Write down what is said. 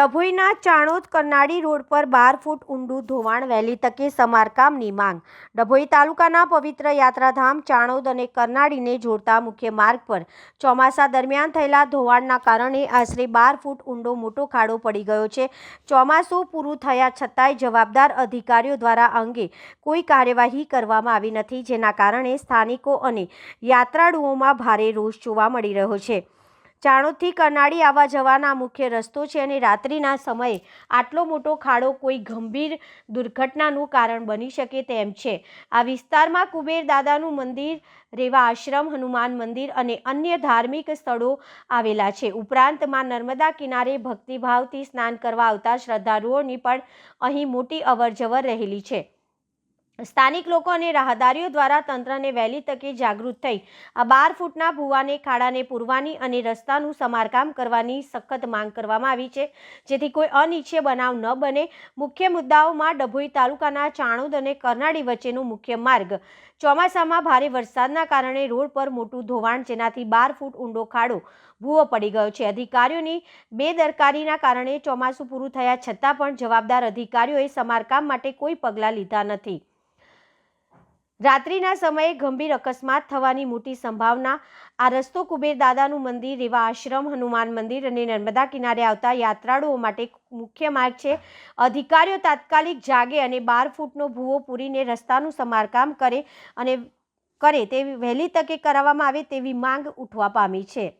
ડભોઈના Chanod Karnali road પર બાર ફૂટ ઊંડું ધોવાણ વહેલી તકે સમારકામની માંગ. ડભોઈ તાલુકાના પવિત્ર યાત્રાધામ ચાણોદ અને કરનાળીને જોડતા મુખ્ય માર્ગ પર ચોમાસા દરમિયાન થયેલા ધોવાણના કારણે આશરે બાર ફૂટ ઊંડો મોટો ખાડો પડી ગયો છે. ચોમાસું પૂરું થયા છતાંય જવાબદાર અધિકારીઓ દ્વારા અંગે કોઈ કાર્યવાહી કરવામાં આવી નથી, જેના કારણે સ્થાનિકો અને યાત્રાળુઓમાં ભારે રોષ જોવા મળી રહ્યો છે. ચાણોદથી કરનાળી આવવા જવાના મુખ્ય રસ્તો છે અને રાત્રિના સમયે આટલો મોટો ખાડો કોઈ ગંભીર દુર્ઘટનાનું કારણ બની શકે તેમ છે. આ વિસ્તારમાં કુબેર દાદાનું મંદિર, રેવા આશ્રમ, હનુમાન મંદિર અને અન્ય ધાર્મિક સ્થળો આવેલા છે. ઉપરાંતમાં નર્મદા કિનારે ભક્તિભાવથી સ્નાન કરવા આવતા શ્રદ્ધાળુઓની પણ અહીં મોટી અવરજવર રહેલી છે. સ્થાનિક લોકો અને રાહદારીઓ દ્વારા તંત્રને વહેલી તકે જાગૃત થઈ આ બાર ફૂટના ભૂવાને, ખાડાને પૂરવાની અને રસ્તાનું સમારકામ કરવાની સખત માંગ કરવામાં આવી છે. જેથી કોઈ અનિચ્છે બનાવ ન બને. મુખ્ય મુદ્દાઓમાં ડભોઈ તાલુકાના ચાણોદ અને કરનાળી વચ્ચેનો મુખ્ય માર્ગ. ચોમાસામાં ભારે વરસાદના કારણે રોડ પર મોટું ધોવાણ જેનાથી બાર ફૂટ ઊંડો ખાડો ભૂવો પડી ગયો છે. અધિકારીઓની બેદરકારીના કારણે ચોમાસું પૂરું થયા છતાં પણ જવાબદાર અધિકારીઓએ સમારકામ માટે કોઈ પગલાં લીધા નથી. રાત્રિના સમયે ગંભીર અકસ્માત થવાની મોટી સંભાવના. આ રસ્તો કુબેર દાદાનું મંદિર રેવા આશ્રમ, હનુમાન મંદિર અને નર્મદા કિનારે આવતા યાત્રાળુઓ માટે મુખ્ય માર્ગ છે. અધિકારીઓ તાત્કાલિક જાગે અને બાર ફૂટનો ભૂવો પૂરીને રસ્તાનું સમારકામ કરે અને કરે તેવી વહેલી તકે કરાવવામાં આવે તેવી માંગ ઉઠવા પામી છે.